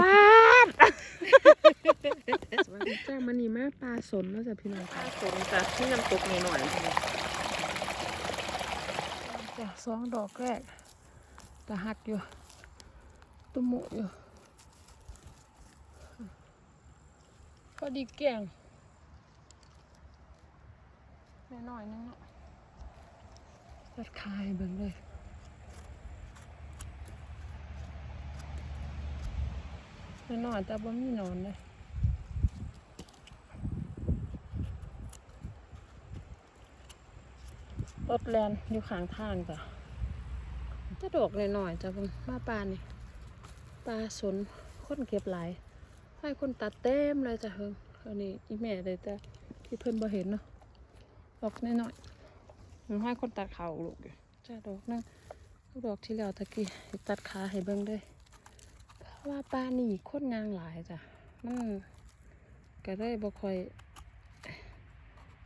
ป้าดสวัสดีจ้ามันนี่แม่ปลาสนแล้วจ้ะพี่น้องปลาสนจ้ะที่น้ำตกหน่อยๆจ้ะจ้ะสองดอกแรกตะหักอยู่ตุ่มหมูอยู่พอดีแกงแม่น้อยนึงเนาะตัดคายเบิ่งเลยแม่ น้อยแต่บ่มีหนอนเลยรถแลนอยู่ข้างทางจ้ะจะดอกหน่อยๆจ้ะเพิ่งมาปลานี่ปลาสนคนเก็บหลายให้คนตัดเต็มเลยจ้ะเพิ่งอันนี้อีแม่เลยแต่ที่เพิ่นบ่เห็นเนาะดอกน้อยๆมันให้คนตัดเขาลูกอยู่จ้ะดอกนึงดอกที่แล้วตะกี้ให้ตัดขาให้เบิ่งเลยเพราะ ว่าปลานี่คนงางหลายจ้ะ มันก็ได้บ่ค่อย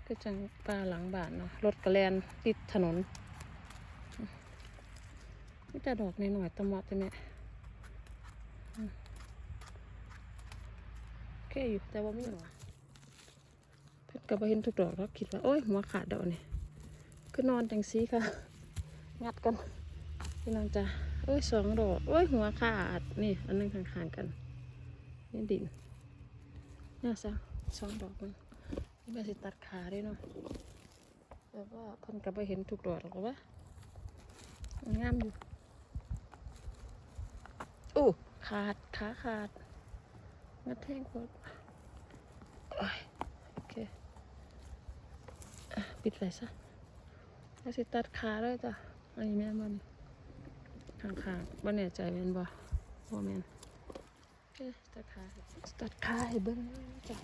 ก็จังปลาหลังบ้านเนาะรถกระแลนติดถนนนี่แต่ดอกนหน่อยๆตะมอดใช่ไหมอืมโอเคอยู่แต่ว่าไม่หนอเพิ่นก็บ่เห็นทุกดอกแล้วคิดว่า โอ้ยหัวขาดดอกนี่คือนอนจังสีค่ะ งัดกันพี่น้องจ้ะ โอ้ยสองดอกโอ้ยหัวขาด นี่ อันนึงข้างๆกัน นี่ดินน่าซะสองดอกมันนี่ก็สิตัดขาด้วยเนาะแต่ว่าเพิ่นก็บ่เห็นทุกดอกหรอกว่ามันงามอยู่โอ้ขาดขาขาดงัดแท่งโคตรโอ้ยโอเคอะปิดไฟซะแล้วสิตัดขาเลยจ้ะอันนี้แม่นบ่นี่ ข้างๆบ่แน่ใจแม่นบ่บ่แม่นโอเคตัดขาตัดขาให้เบิ่งจ้ะ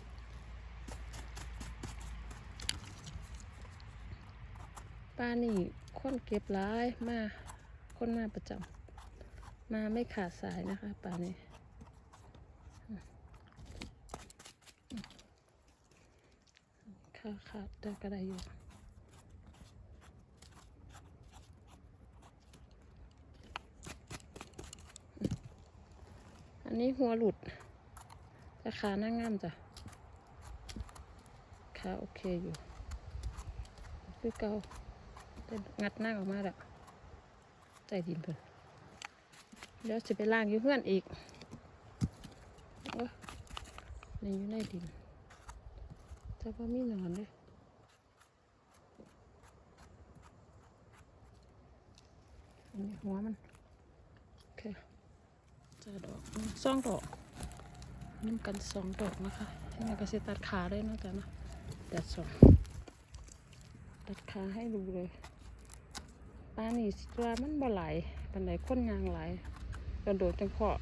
ปลานี่คนเก็บร้ายมาคนมาประจำมาไม่ขาดสายนะคะปลานี่ขาขาดแต่ก็ได้อยู่ นนี้หัวหลุดแต่ขาหน้างามจ้ะขาโอเคอยู่ คือเกาแต่งัดหน้าออกมาล้วใจดินเพิ่นเดี๋ยวจะไปล่างอยู่เพื่อนอีกโอ้ยนี่อยู่ในดินแต่ว่ามีหนอนเลยอันนี้หัวมัน จะดอกสองดอกนิ่มกันสองดอกนะคะที่นี่ก็จะตัดขาได้นะจ๊ะนะตัดสองตัดขาให้ดูเลยปลานี่สิว่ามันบ่ไหลายปันไหนคนยางไหลกระโดดจังเพาะ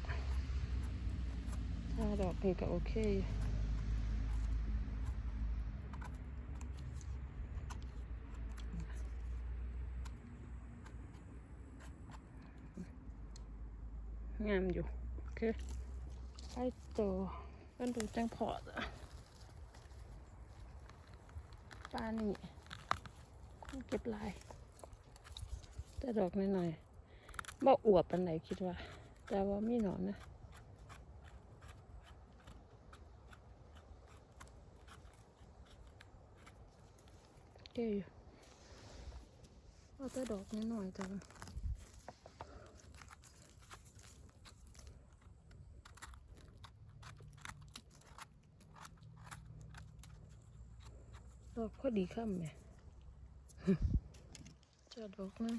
ถ้าดอกนี่ก็โอเค งามอยู่ โอเค ไปตัวกันดูจังพาะจ้ะปลานี่คนเก็บลาย แต่ดอกน้อยๆบ่อวบปันไหนคิดว่า แต่ว่ามีหนอนนะเก๋อยู่เอาแต่ดอกน้อยๆจัง ดอกพอดีค่ำไหมจะดอกนึง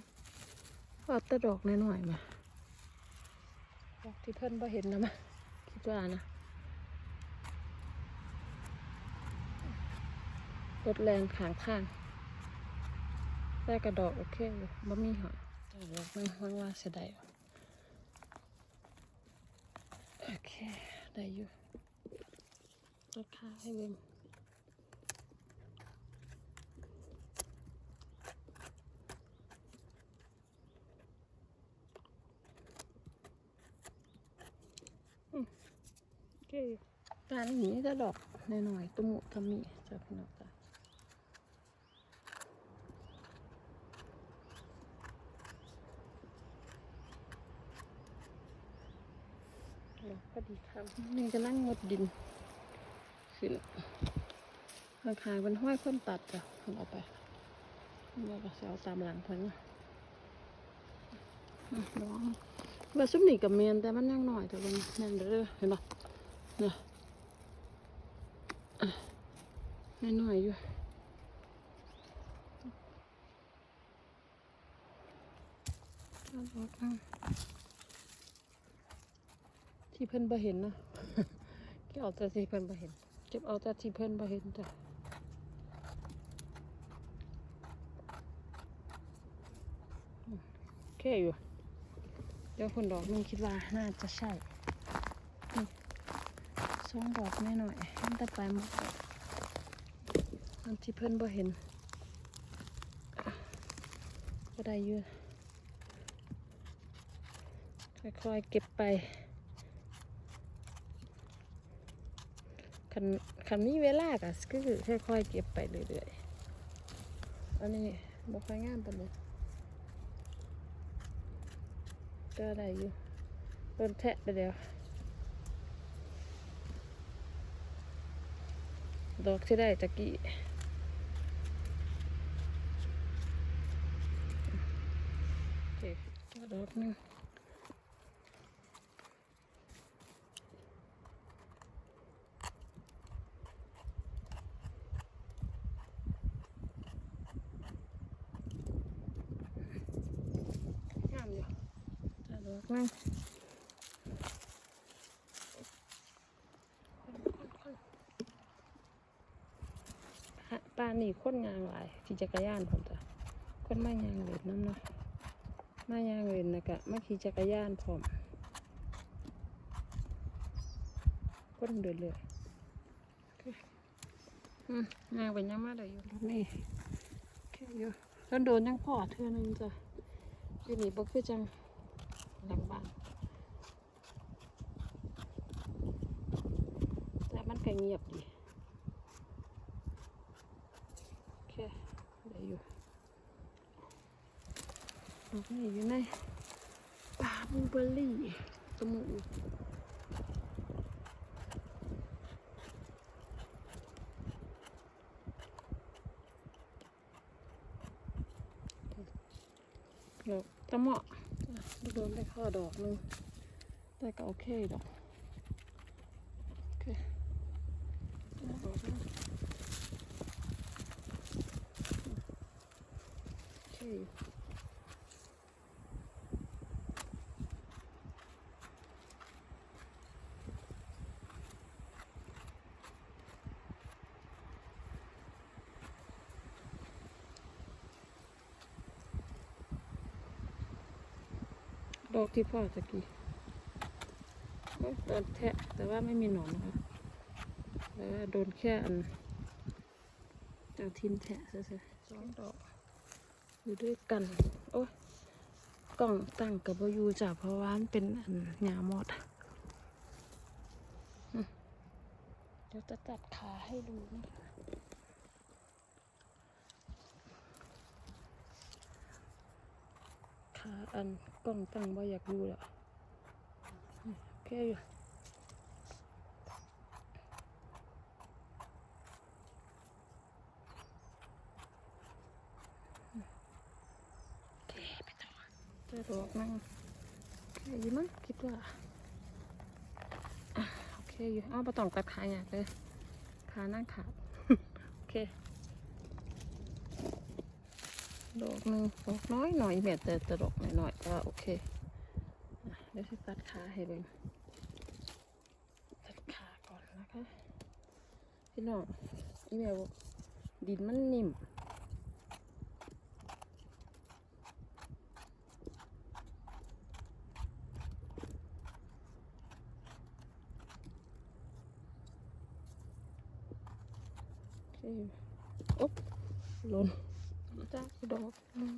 ว่าแต่ดอกน้อยๆมาดอกที่เพิ่อนบ่เห็นนะมาคิดว่านะรถแรงขางทางแต่กระดอกโอเคอยู่บ่มีหอยต่ดอกนึงมันว่าเสียดายโอเค ได้อยู่ราคาให้เบิ่ง โอเคตาหนีจะดอกหน่อยๆตุ้มุทำมีจะพี่น้องจ้ะดดอกก็ดีครับนี่ก็นั่งงดดินขึ้นข้างๆเป็นห้อยคนตัดจ้ะคนเอาไปแล้วก็เสเอาตามหลังเพิ่นนะอืมลองว่าซุ้มนี่กับเมียนแต่มันยังหน่อยแต่มันนั่นเด้อเห็นปะ เนี่ยอะน้อยๆอยู่เอาออกมาที่เพิ่นบ่เห็นนะเก็บเอาแต่ที่เพิ่นบ่เห็น เก็บเอาแต่ที่เพิ่นบ่เห็นจ้ะโอเคอยู่ เดี๋ยวคนดอกหนึงคิดว่าน่าจะใช่ สองดอกแน่หน่อยเห็นแต่ปลายหมดดอกอันที่เพิ่อนบ่เห็นก็ได้ยู่ค่อยๆเก็บไปคันคันมีเวลาก็คือค่อยๆเก็บไปเรื่อยๆ อันนี้บ่ค่อยงามปานใดก็ได้อยู่โดนแทะไปแล้ว ดอกที่ได้ตะกี้โอเคก็ดอกนึงามอยู่แต่ดอกหนึงฮะป้า นนี่คนงางหลายขี่จักรยานผมจ้ะคนมายางเล่นน้ำเนาะมายางเล่นนะกะมาขี่จักรยานพร้อมคนเดินเลยโอเคอืมงางเป็นยังมาได้อยู่รถนี่โอเคอยู่แล้วโดนยังพอเทื่อนึงจ้ะอยู่นี่บ่คือจังหลังบ้านแต่มันก็เงียบดีโอเคได้อยู่ดอก นี่อยู่ในป่าบลูเบอร์รี่ตะมูดอกตะเหมาะอะโดนได้ข้อดอกหนึงแต่ก็โอเคดอก โอเคแล้วดอกหนึงโอเค ดอกที่พ่อตะกี้โอ๊ยโดนแทะแต่ว่าไม่มีหนอนนะคะแต่ว่าโดนแค่อันเอาทิมแทะเฉยๆสองดอก อยู่ด้วยกัน โอ้ยกล่องตั้งกับบอยูจ้ะเพราะว่ามันเป็นอันหยามอดอืมเดี๋ยวจะตัดขาให้ดูนะคะขา อันกล่องตั้งบ่อยากดูแล้วโอเคอยู่โอเคไปต่อเจะดอกนั่งโอเคยู่มั้งคิดว่าโอเคอยู่อ้าวปตองตัดขาอยากเลยขานั่งขาดโอเค ดอกหนึ่งดอกน้อยหน่อยแม่แต่แต่ดอกหน่อยหน่อยๆก็โอเคเดี๋ยวจะตัดขาให้เบิ่งตัดขาก่อนนะคะพี่น้องอีแมวดินมันนิ่มโอเคโอ๊บหล่นจ้าดอกหนึ่ง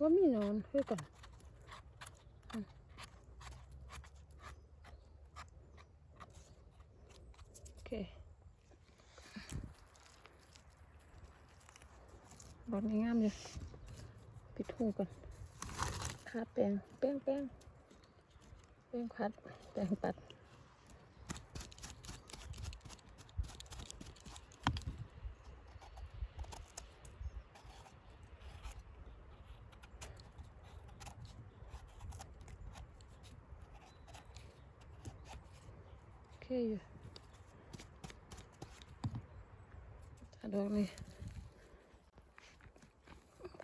ว่ามีนอนเฮ้ยก่อนโอเคดอกงามๆเลยปิดหูก่อนขขาดแปลงแป้งแป้งแป้งพัดแป้งปัด ถ้าดอกนี่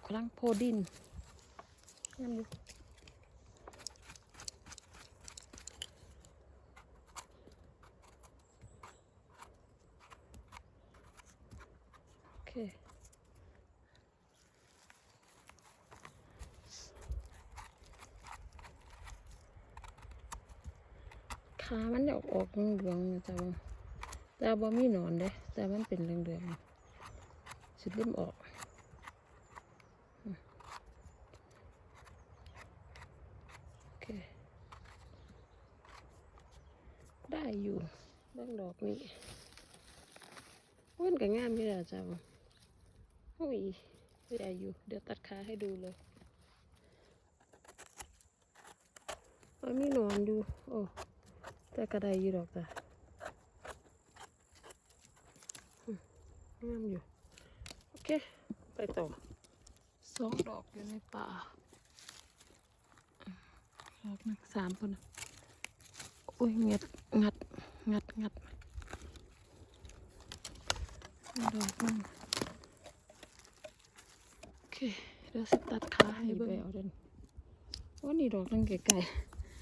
กำลังโพดินนั่นอยู่โอเคขามันจะออกออกเหลืองๆนะจ๊ะว่าแต่บ่มีหนอนเด้แต่มันเป็นเหลืองๆ สิริมออกโอเค ได้อยู่เบ้างดอกนี้มันก็งามอยู่แล้วจ้ะว่าอุ้ยได้อยู่ เดี๋ยวตัดขาให้ดูเลยมันมีหนอนอยู่ โอ้ แต่กระไดอยู่ดอกจ้ะงามอยู่ เค ไปต่อสองดอกอยู่ในป่าดอกหนึ่งสามคนน่ะโอ้ยงัดงัดงัดงัดดอกหนึงโอเคเดี๋ยวสิตัดขาให้เบิ่งเอาเดินว่านี่ดอกหนึงไกล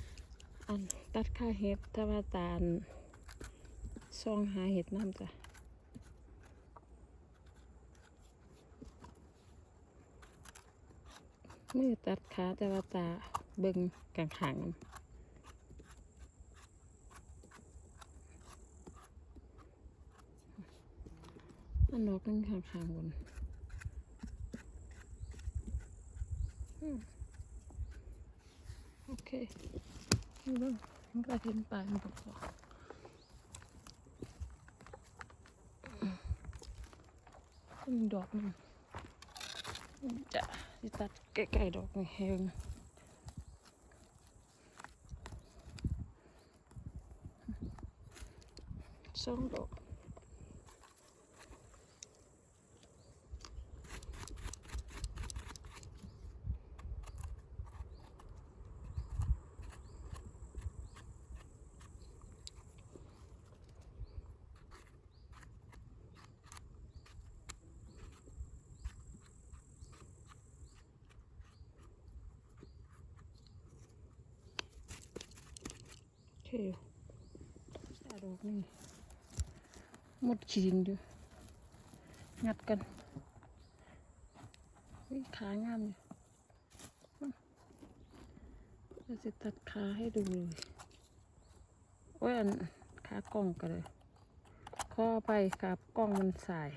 ๆอันตัดค่าเห็ดถ้าว่าตาลซองหาเห็ดน้ำจ้ะ มือตัดขาแต่ว่าตาเบิ่งกลางขังอันนอกนั่งข้างขางบนโอเคนี่บ้างมันก็เห็นปลามันกอบก็มีดอกหนึง จะสิตัดใกล้ๆดอกนี่แหงสองดอกโอเคแต่ดอกนี่ หมดขีนอยู่ งัดกันขางามอยู่เดี๋ยจะตัดขาให้ดูเลยโอ้ยอันขากล้องกันเลยข้อไปกับกล้องมันสาย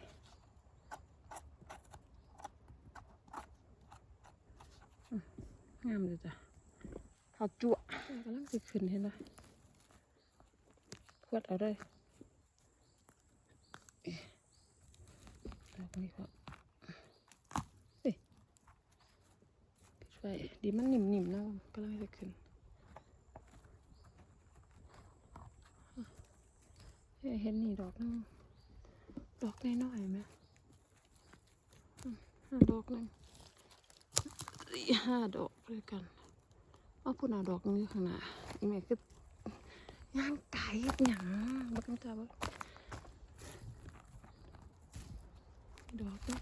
งามเลยจ้ะขาจั่วกำลังสิขึ้นเห็นไหมขวดเอาเลยเอ๊ะ ดอกนี้ก็เฮ้ยปิดไฟดีมันนิ่มๆนะกำลังจะขึ้นเห็นนี่ดอกนึงดอกน้อยๆไหมห้าดอกนึงห้าดอกด้วยกันเอาพูดเอาดอกนี้ข้างหน้าอีแม่คือ ย่างไก่หยังบักจ้าบัก ดอกนี้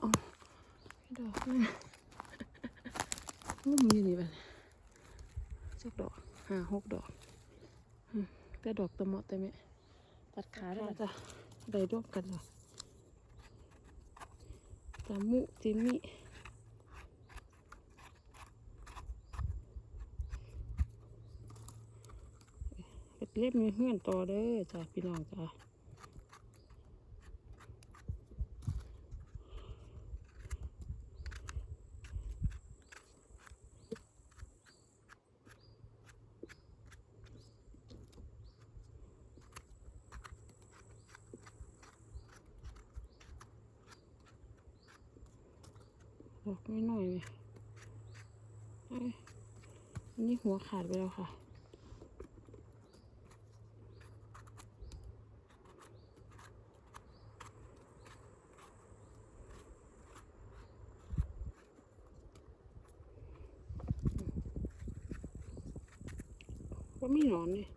อ๋อดอกนี่งุ่มอยู่นี่บัดสักดอกห้าหกดอกอืมแต่ดอกตะเหมาะแต่แม่ตัดขาได้แล้วจ้ะได้ร่วมกันเหรอตามุจิมิ เล็บมีเพื่อนต่อเด้อจ้าพี่น้องจ้าบอกไม่หน่อยเลยนี่หัวขาดไปแล้วค่ะ ว่ามีหนนเลย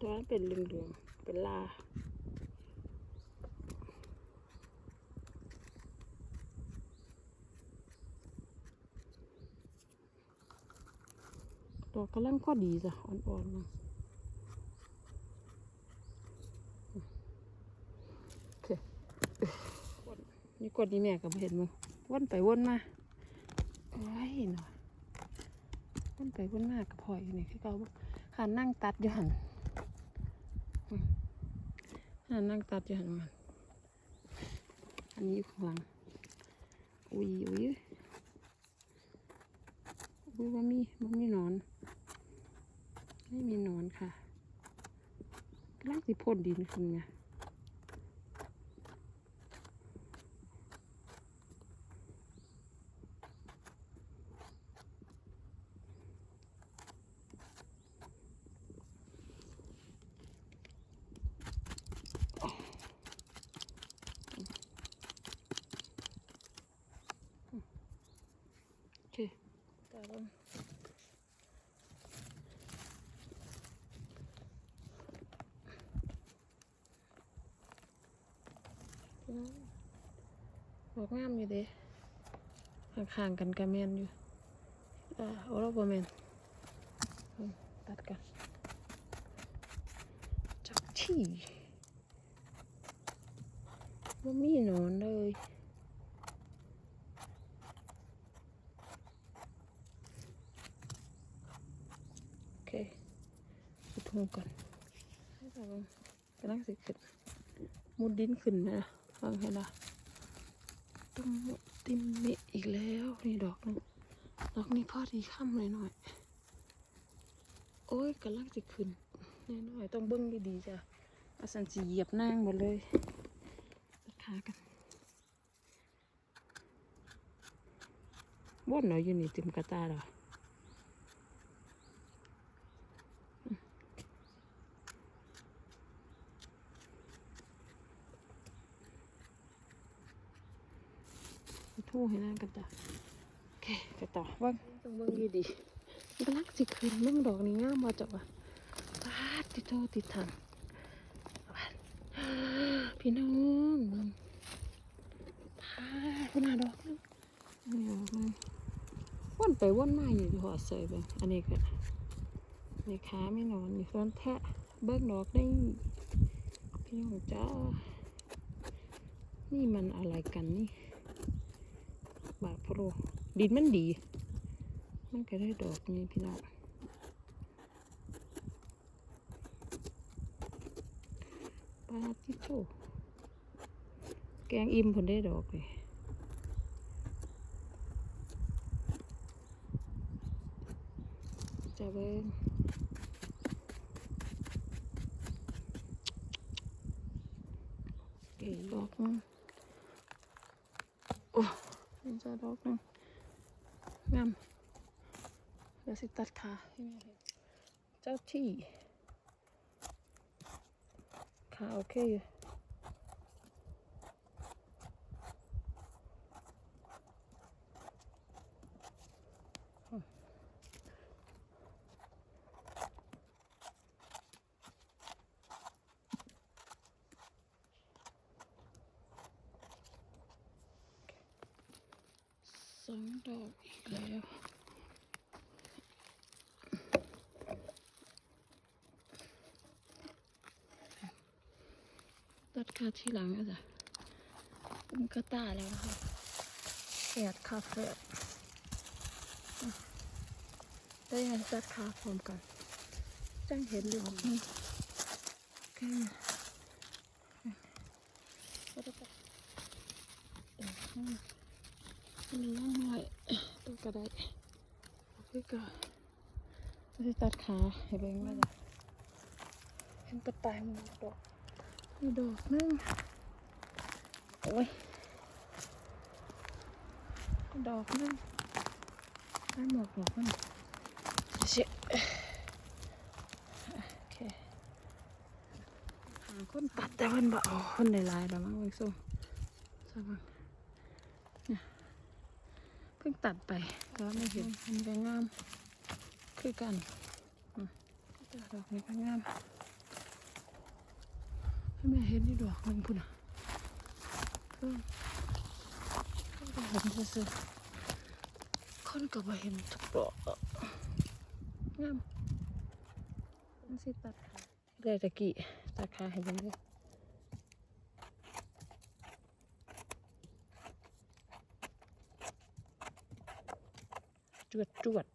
ตัวนั้นเป็นเหลืองๆเป็นลาตัวกำลังก็ดีจ้ะอ่อนๆมาโอเคนี่กดนี่แม่กับเห็นมั้งวนไปวนมาโอ้หน่อยวนไปวนมากับพลอยอยู่นี่คือเขา หันนั่งตัดอยู่หันอืมหันนั่งตัดอยู่หันมันอันนี้อยู่ข้างหลังอุ้ยอุ้ยอุ้ยว่ามีว่ามีนอน ไม่มีนอนค่ะล่างสิพ่นดินขึ้นไงโอเคแต่ว่า บ อกงามอยู่เด้ข้างๆกันกระเมนอยู่อ่าโอ้เรบแมนตัดกันจับที่ว่ามีหนอนเลยโอเคอุทุ่งก่อนให้ต่ว่ากำลังสิขึ้นมุดดินขึ้นนะฟังให้ละ ตุ้มติมมิอีกแล้ว นี่ดอกนึงดอกนี้พอดีค่ำเลยหน่อย โอ้ยกำลังจะขึ้นแน่หน่อยต้องเบิ้งดีๆจ้ะอาสันสีเหยียบนั่งหมดเลยตัดขากันว่นหน่อยอยู่นี่ติมกระตาหรอ ทู่ให้นางกันจ้ะโอเคกระต่อเบิ้งต้องเบิ้งดีๆมันกำลังสิขึ้นเบิ้งดอกนี้งามบ่จ้ะวะปาดติดโทษติดทางปาดพี่น้องพาคุณอาดอกนึงนี่ดอกนึงวนไปวนมาอยู่ที่หัวเสยเบิ้งอันนี้ก็นี่ขาไม่นอนนี่ซ้อนแทะเบิ้งดอกได้พี่น้องจ้านี่มันอะไรกันนี่บาทพะ โลดินมันดี มันก็ได้ดอกนี่พี่น้องปาติโตแกงอิ่มผลได้ดอกเลยจะเบิ้งเก๋ดอกนึงโอ้ นี่จะ ดอกนึงงามเดี๋ยวสิตัดขาให้แม่เห็นเจ้าที่ขาโอเคอยู่อืมสองดอกอีกแล้ว ตัดขาที่หลังแล้วจ้ะอุ้มกระต่ายแล้วนะคะแฝดคาเฟ่อะได้ยังตัดขาพร้อมกันจังเห็นดอกนี่แค่นี้ก็ได้ตัดดอกนี่มันล่างหน่อยตัวกระไดโอเคก็จะตัดขาให้เบิ่งว่าจ้ะเห็นแตะปลายมันดอก มีดอกนึงโอ้ยดอกนึงได้หมวกดอกมันเสียโอเคหาคนตัดแต่มันบ่เอาคนในลายๆแล้วมั้งเบิ่งส้มสบังเนี่ยเพิ่งตัดไปแต่ว่าไม่เห็นมันก็งามคือกันอืมแต่ดอกนี้ก็งามให้ แม่เห็นนี่ดอกหนึ่งพุ่นอะเพิ่งเพิ่งก็เห็นซื่อคนก็บ่เห็นทุกดอกงามมันสิตัดขาได้ตะกี้ตัดขาให้ยังได้จวดจวด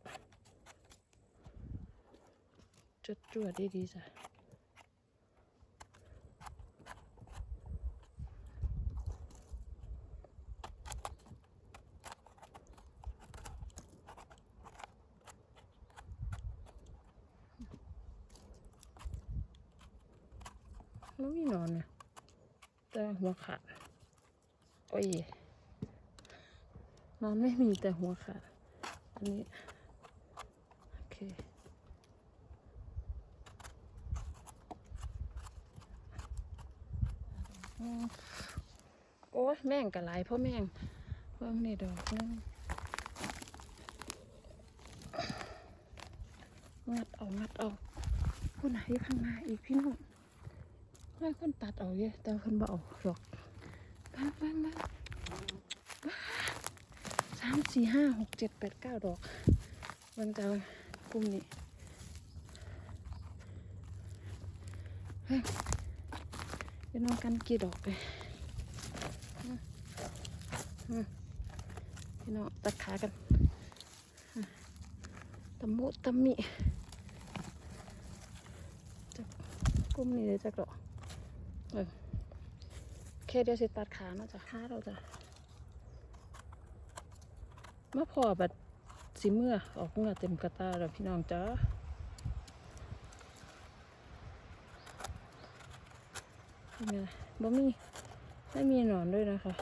จุดจวดดีดีๆจ้ะไม่มีหนอนเนี่ย แต่หัวขาดโอ้ยนอนไม่มีแต่หัวขาดอันนี้โอเคโอ้ยแม่งกระหลายเพราะแม่งเพิ่มนี่ดอกนึงงัดเอางัดเอาผู้ไหนข้างหน้าอีกพี่น้อง ให้คนตัดเอาเยอะแต่คนบ่เอาดอกบ้างบ้างบ้างสามสี่ห้าหกเจ็ดแปดเก้าดอกเบางกลางกลุ่มนี้เฮ้ยจะนอนกันกี่ดอกเลยพี่น้องตัดขากันตะมุตะมิจักกุ้มนี่เลยจักดอก เออแค่เดียวสิตัดขาเนาะจ้ะขาเราจะมาพอบัดสิเมื่อออกเมื่อเต็มกระตาแล้วพี่น้องจ้าเป็นไงบ่มีไม่มีหนอนด้วยนะคะ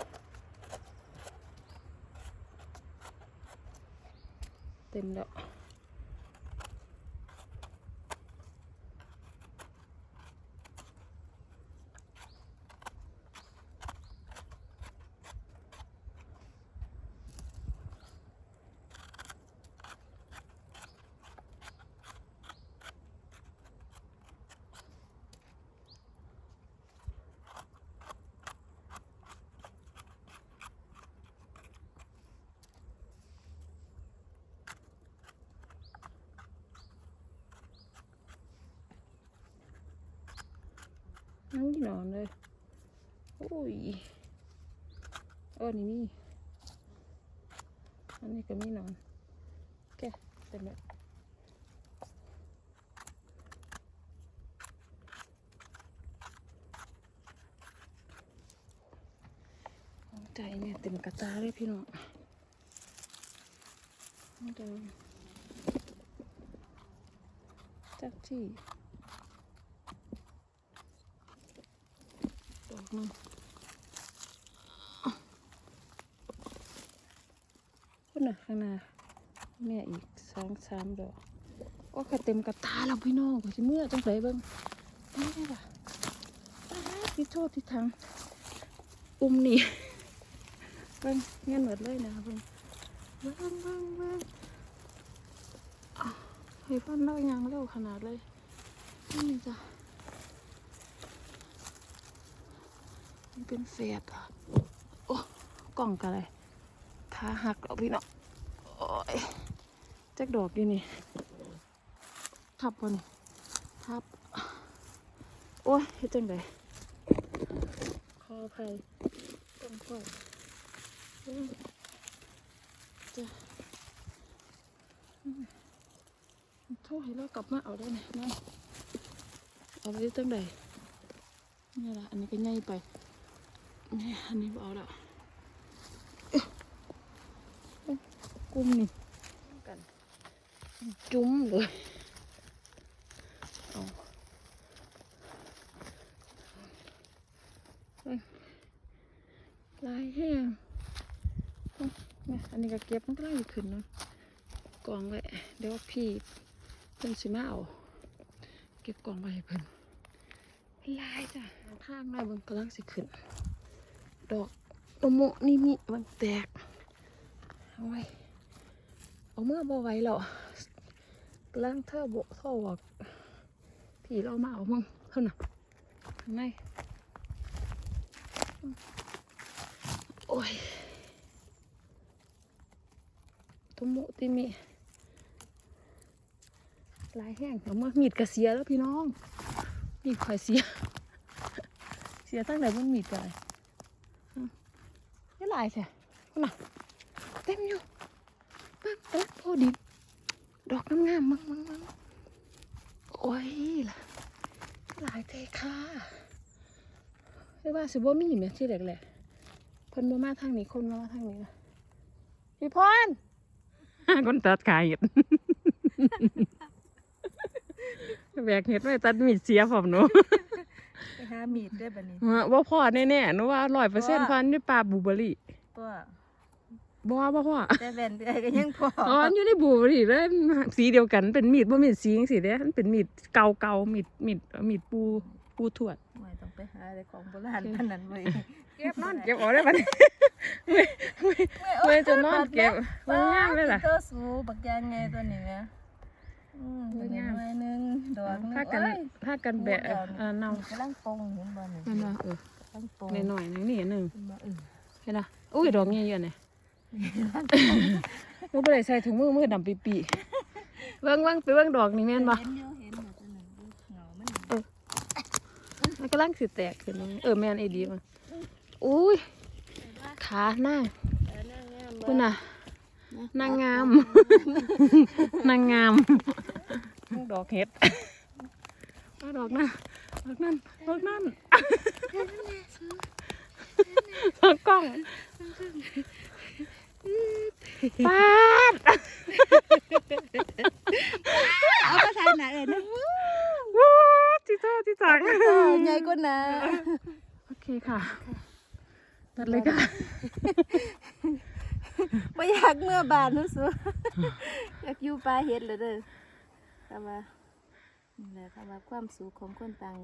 เต็มแล้ว นั่งที่นอนเลยโอ้ยเออนี่มีอันนี้ก็มีนอนแกเต็มแล้วหัวใจเนี่ยเต็มกระตาเลยพี่น้องเดินจักที่ ดอกห นึงพุ่นน่ะข้างหน้าแม่อีกสองสามดอกโอ้ค่ะเต็มกระตาแล้วพี่น้องก็สิเมื่อจังไสเบิ่งนี่ล่ะที่โทษที่ทางอุ้มนี่เบิ่งเงี้ยหมดเลยนะเบิ่งเบิ่งเบิ่งเบิ่งอ้าวให้ฟันเล่ายางเร็วขนาดเลยนี่จ้ะ มันเป็นเศษอะโอ้กล่องกันเลยขาหักแล้วพี่เนาะโอ้ยจักดอกอยู่นี่ทับปะนี่ทับ โอ้ยเฮ็ดจังไดขออภัยต้องขออืมจะโทษให้เรากลับมาเอาได้ไหมนะเอาไว้จังไดนี่ละอันนี้ก็ง่ายไป นี่อันนี้เอาละเอ๊ะเอ๊ะกุ้มนี่กันจุ้มเลยเอายลายแห้งอันนี้ก็เก็บมันก็ไล่ขึ้นเนาะกองไว้เดี๋ยวพี่เพิ่นสิมาเอาเก็บกองไว้ให้เพิ่นลายจ้ะทางไล่เบิ่งกำลังสิขึ้น ดอกโตโมนี่มีมันแตกเอาไว้เอาเมื่อบ่ไหว้แล้วกำลังเธอโบท่อบอกพี่เรามาเอามั่งเท่าน่ะข้างในโอ้ยตุมุติมิลายแห้งเอามามีดกระเสียแล้วพี่น้อง มีดข่อยเสีย เสียตั้งแต่บนมีดกันเลยไม่ หลายแท้พุ่น่ะเต็มอยู่เบิ่งเอ๊ะพอดีดอกงามๆมังมังมังโอ้ยล่ะหลายเทค่ะเรียกว่าสิบ่มีแม่ที่แรกแหละเพิ่นบ่มาทางนี้คนบ่มาทางนี้นะพี่พรคนตัดขายเห็ดแบกเห็ดไว้ตัดมีดเสียผมหนู ไปหามีดได้บัดนี้ว่าพ่อแน่ๆหนูว่าร้อยเปอร์เซ็นต์ว่าพันด้วยปลาบูเบอรี่ตัวบ่ว่าบ่พ่อแต่แว่นเอ้ยก็ยังพออ๋อมันอยู่ในบูเบอรี่เลยสีเดียวกันเป็นมีดบ่มีดสีจังซี่เด้มันเป็นมีดเก่าๆมีดมีดมีดปูปูทวดไม่ต้องไปหาอะไรของโบราณปานนั้นเว้ยเก็บนอนเก็บออกได้บัดนี้ไม่ไม่ไม่จะนอนเก็บมันงามเลยล่ะตัวสูบักยางไงตัวนี้แม่อืมโอ้ ตัวยนี้งามหน่อยหนึงดอกหนึงถ้ากันโอ้ยถ้ากันแบะพูดแล้วเออเน่ากำลังปงเห็นบ่นี่แม่นว่าเออกำลังปงหน่อยๆนึงนี่อันหนึงเห็นบ่เออเห็นล่ะอุ้ยดอกเงี้ยเยอะเนี่ยมึงไปได้ใส่ถุงมือมือดำปีปีๆเบิ่งเบิ่งไปเบิ่งดอกนี่แม่นบ่เห็นอยู่เห็นอยู่ตัวนั้นอยู่เหงามันมันกำลังสิแตกขึ้นเออแม่นไอ้ดีมันอุ้ยขาหน้าเออนางงามบ่คุณน่ะ นางงาม นางงาม ดอกเห็ดเอาดอกนั่นดอกนั่นดอกนั่นดอกกล้องปาดเอาไปทานหนักเลยนะวู้จิโจ้จิจังใหญ่กว่านะ โอเคค่ะตัดเลยค่ะ ไม่อยากเมื่อบานนู้สูอยากอยู่ปลาเห็ดเลยเด้อคำว่านี่แหละคำว่าความสุขของคนต่าง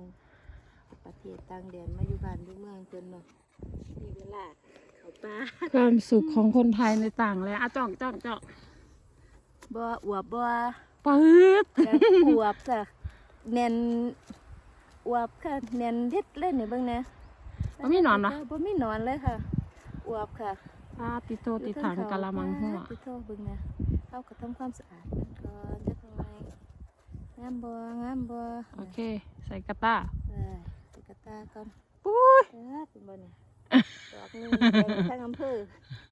ประเทศต่างแดนมาอยู่บ้านอยู่เมืองเพิ่นเนาะมีเวลาเขาป่าความสุขของคนไทยในต่างแล้วอะจ้องจ้องจ้องบ่อวบบ่ปื๊ดแต่อวบจ้ะแน่นอวบค่ะแน่นเฮ็ดเล่นนี่เบิ่งแหน่บ่มีหนอนนะบ่มีหนอนเลยค่ะอวบค่ะ ปาติโตติถังกะละมังหัวติโทเบิ่งนะเขาก็ทำความสะอาดกันก่อนจักหน่อยงามบ่งามบ่โอเค ใส่กระตาเออติกระตาก่อนปุ้ยเออเป็นบ่เนี่ยดอกหนึงไปทั้งอำเภอ